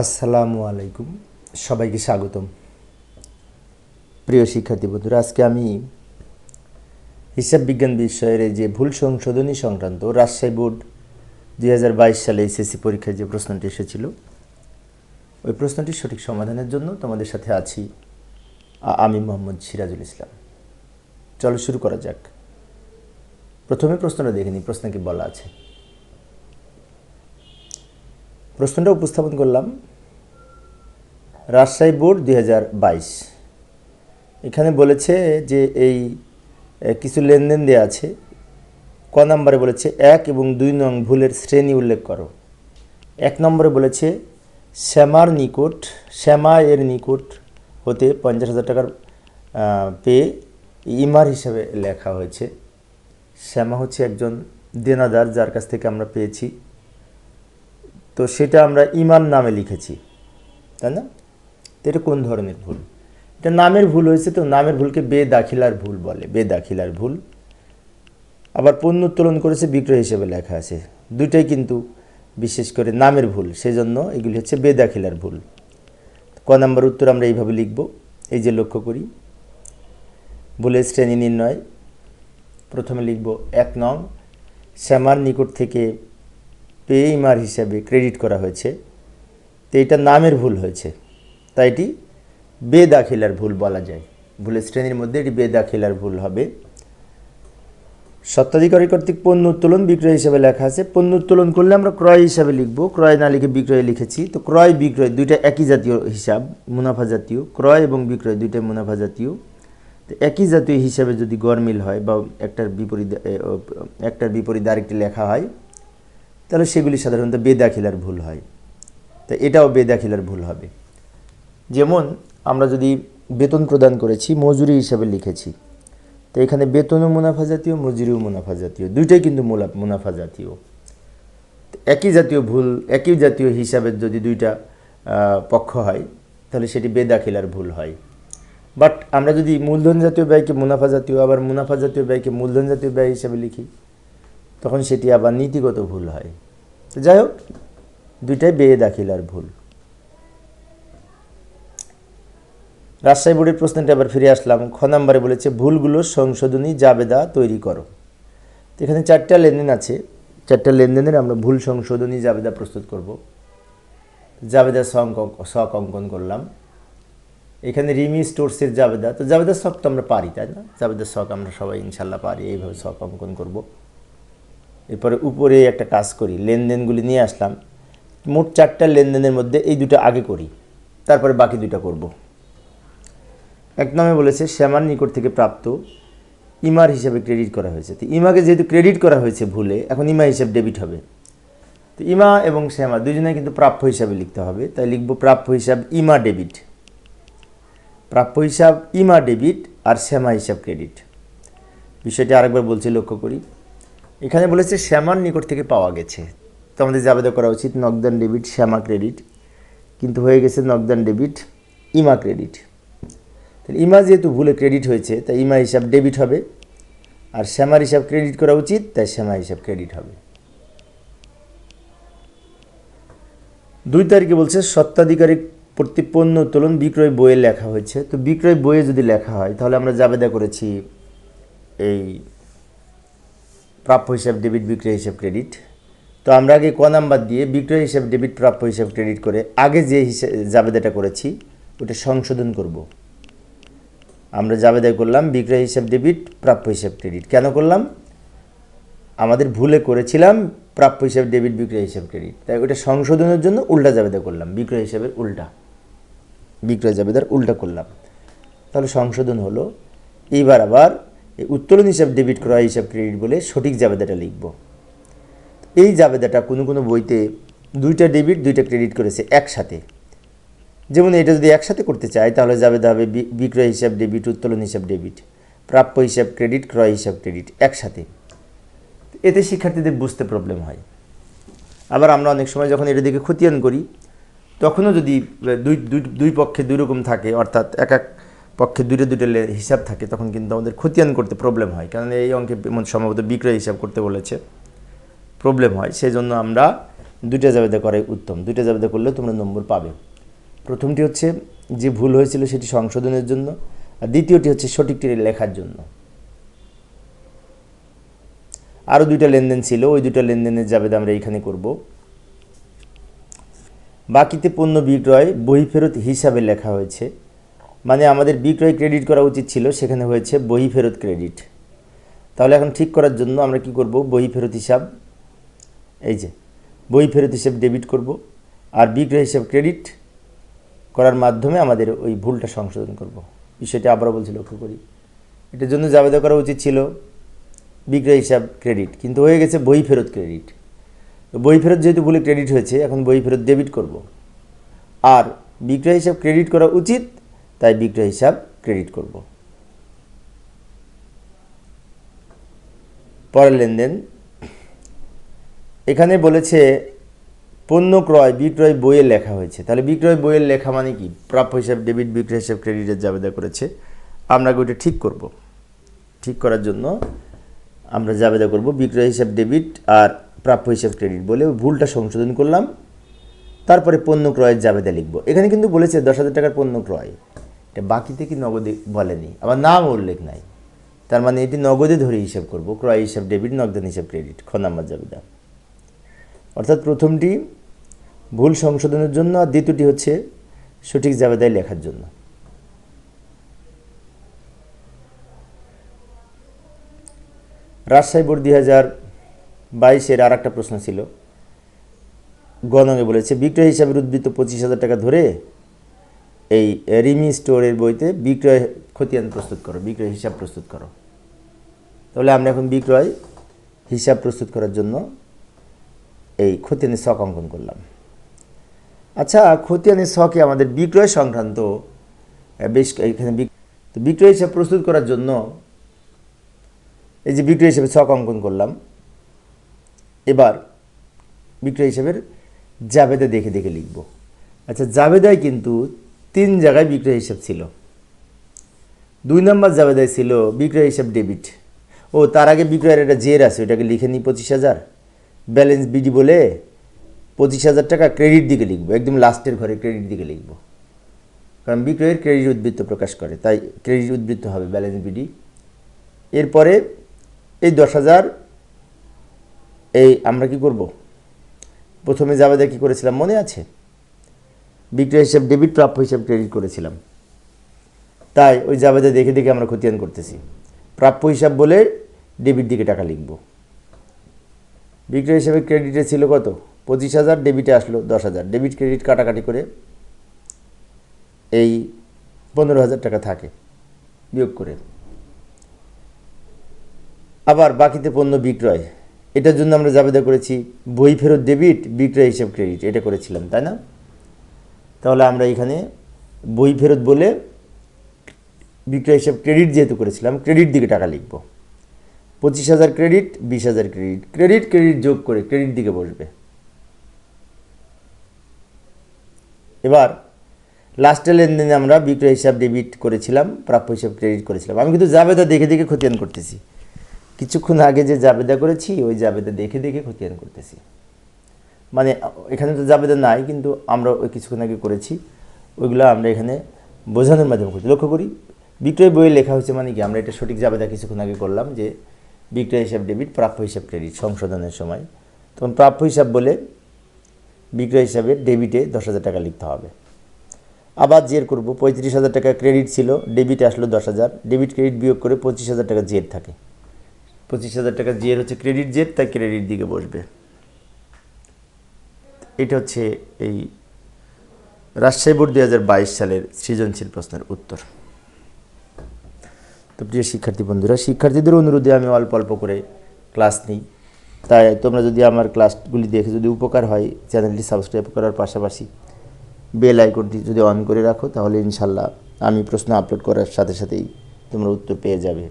আসসালামু আলাইকুম। সবাইকে স্বাগতম। প্রিয় শিক্ষার্থী বন্ধুরা, আজকে আমি হিসাব বিজ্ঞান বিষয়ের যে ভুল সংশোধনী সংক্রান্ত রাজশাহী বোর্ড দুই হাজার বাইশ সালে এসএসসি পরীক্ষায় যে প্রশ্নটি এসেছিল, ওই প্রশ্নটির সঠিক সমাধানের জন্য তোমাদের সাথে আছি আমি মোহাম্মদ সিরাজুল ইসলাম। চলো শুরু করা যাক। প্রথমে প্রশ্নটা দেখে নিই, প্রশ্ন কি বলা আছে? প্রশ্নটা উপস্থাপন করলাম। রাজশাহী বোর্ড দু হাজার বাইশ। এখানে বলেছে যে এই কিছু লেনদেন দেওয়া আছে। ক নম্বরে বলেছে, এক এবং দুই নং ভুলের শ্রেণি উল্লেখ করো। এক নম্বরে বলেছে, শ্যামার নিকট শ্যামা এর নিকট হতে পঞ্চাশ হাজার টাকার পেয়ে ইমার হিসাবে লেখা হয়েছে। শ্যামা হচ্ছে একজন দেনাদার যার কাছ থেকে আমরা পেয়েছি। তো সেটা আমরা ইমান নামে লিখেছি, তাই না? তো এটা কোন ধরনের ভুল? এটা নামের ভুল হয়েছে তো, নামের ভুলকে বেদাখিলার ভুল বলে, বেদাখিলার ভুল। আবার পণ্য উত্তোলন করেছে বিক্রয় হিসেবে লেখা আছে। দুইটাই কিন্তু বিশেষ করে নামের ভুল, সেজন্য এগুলি হচ্ছে বেদাখিলার ভুল। ক নম্বর উত্তর আমরা এইভাবে লিখব, এই যে লক্ষ্য করি। ভুলের শ্রেণি নির্ণয়, প্রথমে লিখব এক নং, শ্যামার নিকট থেকে পে ইমার হিসাবে ক্রেডিট করা হয়েছে। তো এটা নামের ভুল হয়েছে। তাই এটি বেদাখিলার ভুল বলা যায়। ভুলের শ্রেণির মধ্যে এটি বেদাখিলার ভুল হবে। সত্ত্বাধিকারী কর্তৃক পণ্য উত্তোলন বিক্রয় হিসাবে লেখা আছে, পণ্য উত্তোলন করলে আমরা ক্রয় হিসাবে লিখব। ক্রয় না লিখে বিক্রয় লিখেছি। তো ক্রয়, বিক্রয় দুইটা একই জাতীয় হিসাব, মুনাফা জাতীয়। ক্রয় এবং বিক্রয় দুইটাই মুনাফা জাতীয়। তো একই জাতীয় হিসাবে যদি গরমিল হয় বা একটার বিপরীত একটার বিপরীত আরেকটি লেখা হয় তাহলে সেগুলি সাধারণত বেদাখিলার ভুল হয়। তো এটাও বেদাখিলার ভুল হবে। যেমন আমরা যদি বেতন প্রদান করেছি, মজুরি হিসাবে লিখেছি, তো এখানে বেতনও মুনাফা জাতীয়, মজুরিও মুনাফা জাতীয়। দুইটাই কিন্তু মুনাফা জাতীয়। একই জাতীয় ভুল, একই জাতীয় হিসাবের যদি দুইটা পক্ষ হয়, তাহলে সেটি বেদাখিলার ভুল হয়। বাট আমরা যদি মূলধন জাতীয় ব্যয়কে মুনাফা জাতীয়, আবার মুনাফা জাতীয় ব্যয়কে মূলধন জাতীয় ব্যয় হিসাবে লিখি তখন সেটি আবার নীতিগত ভুল হয়। তো যাই হোক, দুইটাই বেদাখিলার ভুল। রাজশাহী বোর্ডের প্রশ্নটা আবার ফিরে আসলাম। খ নম্বরে বলেছে, ভুলগুলো সংশোধনী জাবেদা তৈরি করো। তো এখানে চারটা লেনদেন আছে। চারটা লেনদেনের আমরা ভুল সংশোধনী জাবেদা প্রস্তুত করব। জাবেদা শক অঙ্কন করলাম। এখানে রিমি স্টোর্সের জাবেদা। তো জাবেদা শখ তো আমরা পারি, তাই না? জাবেদা শখ আমরা সবাই ইনশাল্লাহ পারি। এইভাবে শখ অঙ্কন করব। এরপরে উপরে একটা কাজ করি, লেনদেনগুলি নিয়ে আসলাম। মোট চারটা লেনদেনের মধ্যে এই দুটো আগে করি, তারপরে বাকি দুটো করব। এক নামে বলেছে, শ্যামার নিকট থেকে প্রাপ্ত ইমার হিসাবে ক্রেডিট করা হয়েছে। তো ইমাকে যেহেতু ক্রেডিট করা হয়েছে ভুলে, এখন ইমা হিসাব ডেবিট হবে। তো ইমা এবং শ্যামা দুজনে কিন্তু প্রাপ্য হিসাবে লিখতে হবে, তাই লিখব প্রাপ্য হিসাব, ইমা ডেবিট। প্রাপ্য হিসাব, ইমা ডেবিট আর শ্যামা হিসাব ক্রেডিট। বিষয়টি আরেকবার বলছি লক্ষ্য করি। এখানে বলেছে শ্যামার নিকট থেকে পাওয়া গেছে। তো আমাদের জাবেদা করা উচিত নগদান ডেবিট শ্যামা ক্রেডিট কিন্তু হয়ে গেছে নগদান ডেবিট ইমা ক্রেডিট তাহলে ইমা যেহেতু ভুলে ক্রেডিট হয়েছে, তাই ইমা হিসাব ডেবিট হবে। আর শ্যামার হিসাব ক্রেডিট করা উচিত, তাই শ্যামা হিসাব ক্রেডিট হবে। দুই তারিখে বলছে সত্ত্বাধিকারী প্রতিপন্ন উত্তোলন বিক্রয় বইয়ে লেখা হয়েছে। তো বিক্রয় বইয়ে যদি লেখা হয়, তাহলে আমরা জাবেদা করেছি এই প্রাপ্য হিসাব ডেবিট বিক্রয় হিসাব ক্রেডিট তো আমরা আগে ক নাম্বার দিয়ে বিক্রয় হিসাব ডেবিট প্রাপ্য হিসাব ক্রেডিট করে আগে যে হিসাব জাবেদাটা করেছি, ওটা সংশোধন করব। আমরা জাবেদায় করলাম বিক্রয় হিসাব ডেবিট প্রাপ্য হিসাব ক্রেডিট কেন করলাম? আমাদের ভুলে করেছিলাম প্রাপ্য হিসাব ডেবিট বিক্রয় হিসাব ক্রেডিট তাই ওটা সংশোধনের জন্য উল্টা জাবেদা করলাম, বিক্রয় হিসাবের উল্টা। বিক্রয় জাবেদার উল্টা করলাম। তাহলে সংশোধন হলো। এইবার আবার উত্তোলন হিসাব ডেবিট ক্রয় হিসাব ক্রেডিট বলে সঠিক জাবেদাটা লিখব। এই জাবেদাটা কোনো কোনো বইতে দুইটা ডেবিট দুইটা ক্রেডিট করেছে একসাথে। যেমন এটা যদি একসাথে করতে চাই তাহলে জাবেদা হবে বিক্রয় হিসাব ডেবিট উত্তোলন হিসাব ডেবিট প্রাপ্য হিসাব ক্রেডিট ক্রয় হিসাব ক্রেডিট একসাথে। এতে শিক্ষার্থীদের বুঝতে প্রবলেম হয়। আবার আমরা অনেক সময় যখন এটা দিকে খতিয়ান করি, তখনও যদি দুই দুই পক্ষে দুই রকম থাকে, অর্থাৎ এক এক পক্ষে দুটো দুটো হিসাব থাকে, তখন কিন্তু আমাদের খতিয়ান করতে প্রবলেম হয়। কারণ এই অঙ্কে সম্ভবত বিক্রয় হিসাব করতে বলেছে। প্রবলেম হয় সেই জন্য আমরা দুইটা জাবেদা করাই উত্তম। দুইটা জাবেদা করলে তোমরা নম্বর পাবে। প্রথমটি হচ্ছে, যে ভুল হয়েছিল সেটি সংশোধনের জন্য, আর দ্বিতীয়টি হচ্ছে সঠিকটি লেখার জন্য। আরও দুইটা লেনদেন ছিল, ওই দুইটা লেনদেনের জাবেদা আমরা এইখানে করব। বাকিতে পণ্য বিক্রয় বহি ফেরত হিসাবে লেখা হয়েছে। মানে আমাদের বিক্রয় ক্রেডিট করা উচিত ছিল, সেখানে হয়েছে বহি ফেরত ক্রেডিট তাহলে এখন ঠিক করার জন্য আমরা কি করব? বহি ফেরত হিসাব, এই যে বই ফেরত হিসেব ডেবিট করব, আর বিক্রয় হিসাব ক্রেডিট করার মাধ্যমে আমাদের ওই ভুলটা সংশোধন করব। বিষয়টা আবারও বলছি, লক্ষ্য করি। এটার জন্য জাবেদা করা উচিত ছিল, বিক্রয় হিসাব ক্রেডিট কিন্তু হয়ে গেছে বই ফেরত ক্রেডিট তো বই ফেরত যেহেতু ভুলে ক্রেডিট হয়েছে, এখন বই ফেরত ডেবিট করব। আর বিক্রয় হিসাব ক্রেডিট করা উচিত তাই বিক্রয় হিসাব ক্রেডিট করব। পরের লেনদেন। এখানে বলেছে, পণ্য ক্রয়, বিক্রয় বইয়ে লেখা হয়েছে। তাহলে বিক্রয় বইয়ের লেখা মানে কি? প্রাপ্য হিসাব ডেবিট বিক্রয় হিসাব ক্রেডিটের জাবেদা করেছে। আমরা ওইটা ঠিক করব? ঠিক করার জন্য আমরা জাবেদা করব বিক্রয় হিসাব ডেবিট আর প্রাপ্য হিসাব ক্রেডিট বলে ভুলটা সংশোধন করলাম। তারপরে পণ্য ক্রয়ের জাবেদা লিখব। এখানে কিন্তু বলেছে দশ হাজার টাকার পণ্য ক্রয়। এটা বাকিতে কি নগদে বলেনি, আবার নাম উল্লেখ নাই। তার মানে এটি নগদে ধরে হিসাব করব, ক্রয় হিসাব, ডেবিট, নগদান হিসাব, ক্রেডিট খ নাম্বার জাবেদা অর্থাৎ প্রথমটি ভুল সংশোধনের জন্য আর দ্বিতীয়টি হচ্ছে সঠিক জাবেদায় লেখার জন্য। রাজশাহী বোর্ড দুই হাজার বাইশের আর একটা প্রশ্ন ছিল গণঙে বলেছে, বিক্রয় হিসাবের উদ্বৃত্ত পঁচিশ হাজার টাকা ধরে এই রিমি স্টোরের বইতে বিক্রয় খতিয়ান প্রস্তুত করো, বিক্রয় হিসাব প্রস্তুত করো। তাহলে আমরা এখন বিক্রয় হিসাব প্রস্তুত করার জন্য এই খতিয়ানের শখ অঙ্কন করলাম। আচ্ছা খতিয়ানের শখে আমাদের বিক্রয় সংক্রান্ত বেশ এখানে তো বিক্রয় হিসাব প্রস্তুত করার জন্য এই যে বিক্রয় হিসাবে শখ অঙ্কন করলাম। এবার বিক্রয় হিসাবের জাবেদা দেখে দেখে লিখব। আচ্ছা জাবেদায় কিন্তু তিন জায়গায় বিক্রয় হিসাব ছিল। দুই নম্বর জাবেদায় ছিল বিক্রয় হিসাব ডেবিট। ও তার আগে বিক্রয়ের একটা জের আছে ওটাকে লিখে নিই পঁচিশ হাজার। ব্যালেন্স বিডি বলে পঁচিশ হাজার টাকা ক্রেডিট দিকে লিখব, একদম লাস্টের ঘরে ক্রেডিট দিকে লিখব। কারণ বিক্রয়ের ক্রেডিট উদ্বৃত্ত প্রকাশ করে, তাই ক্রেডিট উদ্বৃত্ত হবে ব্যালেন্স বিডি। এরপরে এই দশ হাজার, এই আমরা কি করব? প্রথমে জাবেদা কি করেছিলাম? মনে আছে? বিক্রয় হিসাব ডেবিট প্রাপ্য হিসাব ক্রেডিট করেছিলাম। তাই ওই জাবেদা দেখে দেখে আমরা খতিয়ান করতেছি। প্রাপ্য হিসাব বলে ডেবিট দিকে টাকা লিখব। বিক্রয় হিসাবে ক্রেডিটে ছিল কত? পঁচিশ হাজার ডেবিটে আসলো দশ হাজার। ডেবিট ক্রেডিট কাটাকাটি করে এই পনেরো হাজার টাকা থাকে বিয়োগ করে। আবার বাকিতে পণ্য বিক্রয়। এটার জন্য আমরা জাবেদা করেছি বই ফেরত ডেবিট বিক্রয় হিসাব ক্রেডিট এটা করেছিলাম, তাই না? তাহলে আমরা এখানে বই ফেরত বলে বিক্রয় হিসাব ক্রেডিট যেহেতু করেছিলাম ক্রেডিট দিকে টাকা লিখব। পঁচিশ হাজার ক্রেডিট বিশ হাজার ক্রেডিট ক্রেডিট ক্রেডিট যোগ করে ক্রেডিট দিকে বসবে। এবার লাস্টে লেনদেনে আমরা বিক্রয় হিসাব ডেবিট করেছিলাম, প্রাপ্য হিসাব ক্রেডিট করেছিলাম। আমি কিন্তু জাবেদা দেখে দেখে খতিয়ান করতেছি। কিছুক্ষণ আগে যে জাবেদা করেছি, ওই জাবেদা দেখে দেখে খতিয়ান করতেছি। মানে এখানে তো জাবেদা নাই, কিন্তু আমরা ওই কিছুক্ষণ আগে করেছি। ওইগুলো আমরা এখানে বোঝানোর মাধ্যমে করছি। লক্ষ্য করি, বিক্রয় বইয়ে লেখা হয়েছে মানে কি, আমরা এটা সঠিক জাবেদা কিছুক্ষণ আগে করলাম যে, বিক্রয় হিসাব ডেবিট, প্রাপ্য হিসাব ক্রেডিট সংশোধনের সময়। তখন প্রাপ্য হিসাব বলে বিক্রয় হিসাবে ডেবিটে দশ হাজার টাকা লিখতে হবে। আবার জের করব, পঁয়ত্রিশ হাজার টাকা ক্রেডিট ছিল, ডেবিটে আসলো দশ হাজার, ডেবিট ক্রেডিট বিয়োগ করে পঁচিশ হাজার টাকা জের থাকে। পঁচিশ হাজার টাকা জের হচ্ছে ক্রেডিট জের, তাই ক্রেডিট দিকে বসবে। এটা হচ্ছে এই রাজশাহী বোর্ড দুই হাজার বাইশ সালের সৃজনশীল প্রশ্নের উত্তর। তো প্রিয় শিক্ষার্থী বন্ধুরা, শিক্ষার্থীদের অনুরোধে আমি অল্প অল্প করে ক্লাস নিই। তাই তোমরা যদি আমার ক্লাসগুলি দেখে যদি উপকার হয়, চ্যানেলটি সাবস্ক্রাইব করার পাশাপাশি বেল আইকনটি যদি অন করে রাখো, তাহলে ইনশাল্লাহ আমি প্রশ্ন আপলোড করার সাথে সাথেই তোমরা উত্তর পেয়ে যাবে।